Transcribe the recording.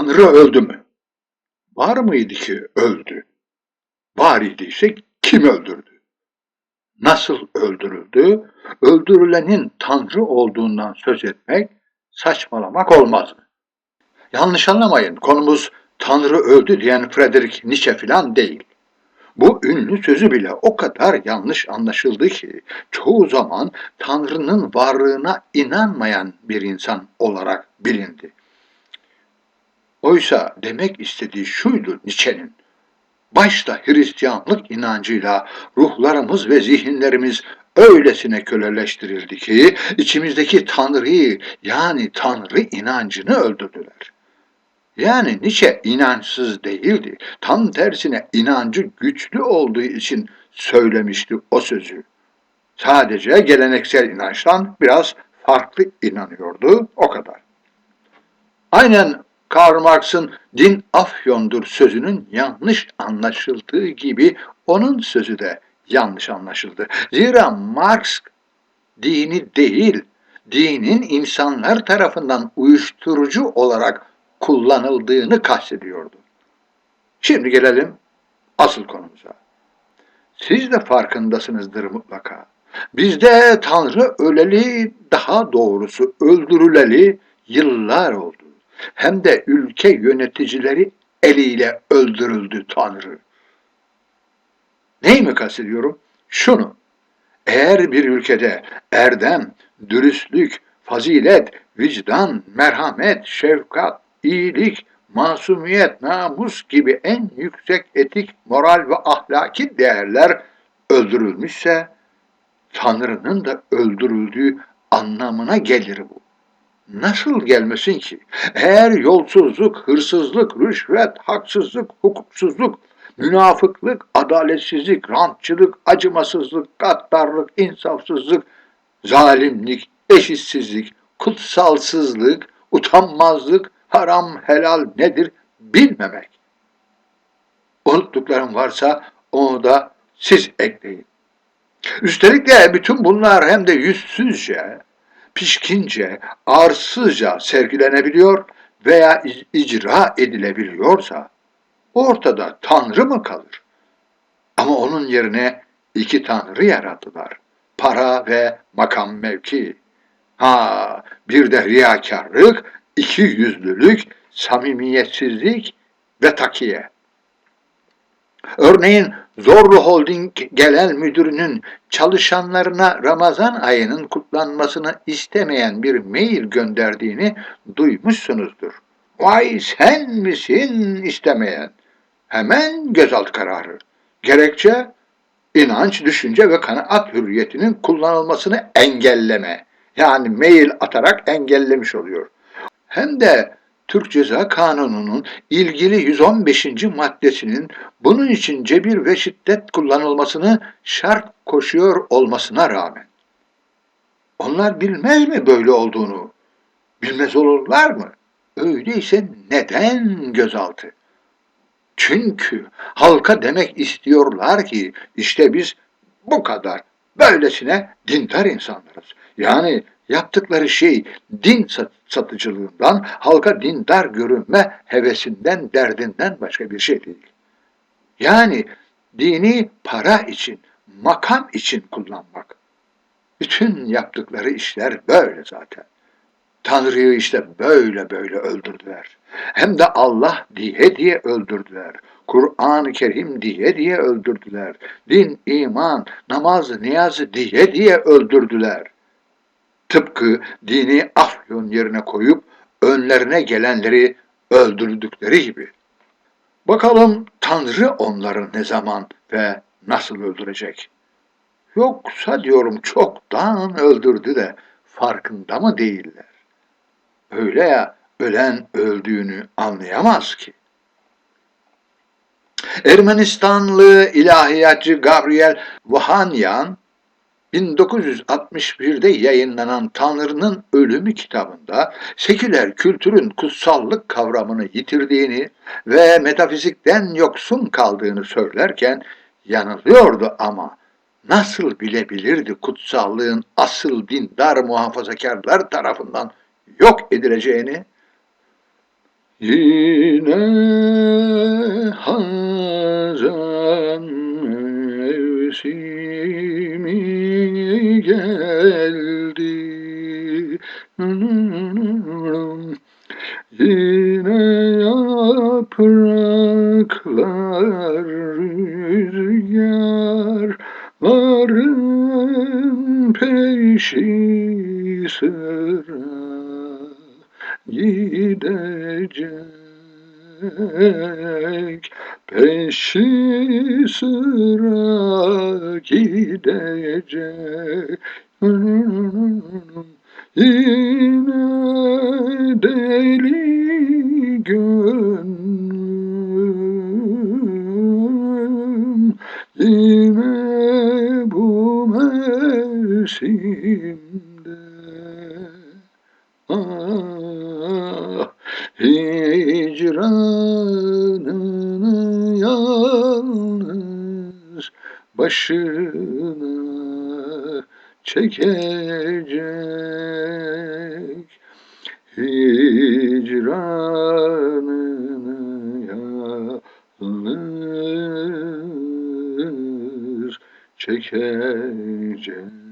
Tanrı öldü mü? Var mıydı ki öldü? Var idiyse kim öldürdü? Nasıl öldürüldü? Öldürülenin Tanrı olduğundan söz etmek saçmalamak olmaz mı? Yanlış anlamayın, konumuz Tanrı öldü diyen Friedrich Nietzsche filan değil. Bu ünlü sözü bile o kadar yanlış anlaşıldı ki çoğu zaman Tanrı'nın varlığına inanmayan bir insan olarak bilindi. Oysa demek istediği şuydu Nietzsche'nin. Başta Hristiyanlık inancıyla ruhlarımız ve zihinlerimiz öylesine köleleştirildi ki içimizdeki Tanrı'yı yani Tanrı inancını öldürdüler. Yani Nietzsche inançsız değildi. Tam tersine inancı güçlü olduğu için söylemişti o sözü. Sadece geleneksel inançtan biraz farklı inanıyordu, o kadar. Aynen Karl Marx'ın din afyondur sözünün yanlış anlaşıldığı gibi onun sözü de yanlış anlaşıldı. Zira Marx dini değil, dinin insanlar tarafından uyuşturucu olarak kullanıldığını kastediyordu. Şimdi gelelim asıl konumuza. Siz de farkındasınızdır mutlaka. Bizde Tanrı öleli, daha doğrusu öldürüleli yıllar oldu. Hem de ülke yöneticileri eliyle öldürüldü Tanrı. Neyi mi kastediyorum? Şunu. Eğer bir ülkede erdem, dürüstlük, fazilet, vicdan, merhamet, şefkat, iyilik, masumiyet, namus gibi en yüksek etik, moral ve ahlaki değerler öldürülmüşse, Tanrı'nın da öldürüldüğü anlamına gelir bu. Nasıl gelmesin ki? Eğer yolsuzluk, hırsızlık, rüşvet, haksızlık, hukuksuzluk, münafıklık, adaletsizlik, rantçılık, acımasızlık, gaddarlık, insafsızlık, zalimlik, eşitsizlik, kutsalsızlık, utanmazlık, haram helal nedir bilmemek. Unuttuklarım varsa onu da siz ekleyin. Üstelik de bütün bunlar hem de yüzsüzce, pişkince, arsızca sergilenebiliyor veya icra edilebiliyorsa ortada Tanrı mı kalır? Ama onun yerine iki Tanrı yarattılar. Para ve makam mevki. Ha bir de riyakarlık, iki yüzlülük, samimiyetsizlik ve takiye. Örneğin Zorlu Holding Genel Müdürü'nün çalışanlarına Ramazan ayının kutlanmasını istemeyen bir mail gönderdiğini duymuşsunuzdur. Vay sen misin istemeyen? Hemen gözaltı kararı. Gerekçe inanç, düşünce ve kanaat hürriyetinin kullanılmasını engelleme. Yani mail atarak engellemiş oluyor. Hem de Türk Ceza Kanunu'nun ilgili 115. maddesinin bunun için cebir ve şiddet kullanılmasını şart koşuyor olmasına rağmen. Onlar bilmez mi böyle olduğunu? Bilmez olurlar mı? Öyleyse neden gözaltı? Çünkü halka demek istiyorlar ki işte biz bu kadar böylesine dindar insanlarız. Yani Yaptıkları şey din satıcılığından, halka dindar görünme hevesinden, derdinden başka bir şey değil. Yani dini para için, makam için kullanmak. Bütün yaptıkları işler böyle zaten. Tanrı'yı işte böyle böyle öldürdüler. Hem de Allah diye diye öldürdüler. Kur'an-ı Kerim diye diye öldürdüler. Din, iman, namaz, niyazı diye diye öldürdüler. Tıpkı dini afyon yerine koyup önlerine gelenleri öldürdükleri gibi. Bakalım Tanrı onları ne zaman ve nasıl öldürecek? Yoksa diyorum çoktan öldürdü de farkında mı değiller? Öyle ya ölen öldüğünü anlayamaz ki. Ermenistanlı ilahiyatçı Gabriel Vahanyan 1961'de yayınlanan Tanrı'nın Ölümü kitabında seküler kültürün kutsallık kavramını yitirdiğini ve metafizikten yoksun kaldığını söylerken yanılıyordu ama nasıl bilebilirdi kutsallığın asıl dindar muhafazakarlar tarafından yok edileceğini? Yine hazan mevsimi geldi. Yine yapraklar rüzgarların peşi sıra gidecek peşi sıra gidecek. Yine deli gönlüm. Yine bu mevsimde. Ah hicranını başına çekecek hicranını yalnız çekecek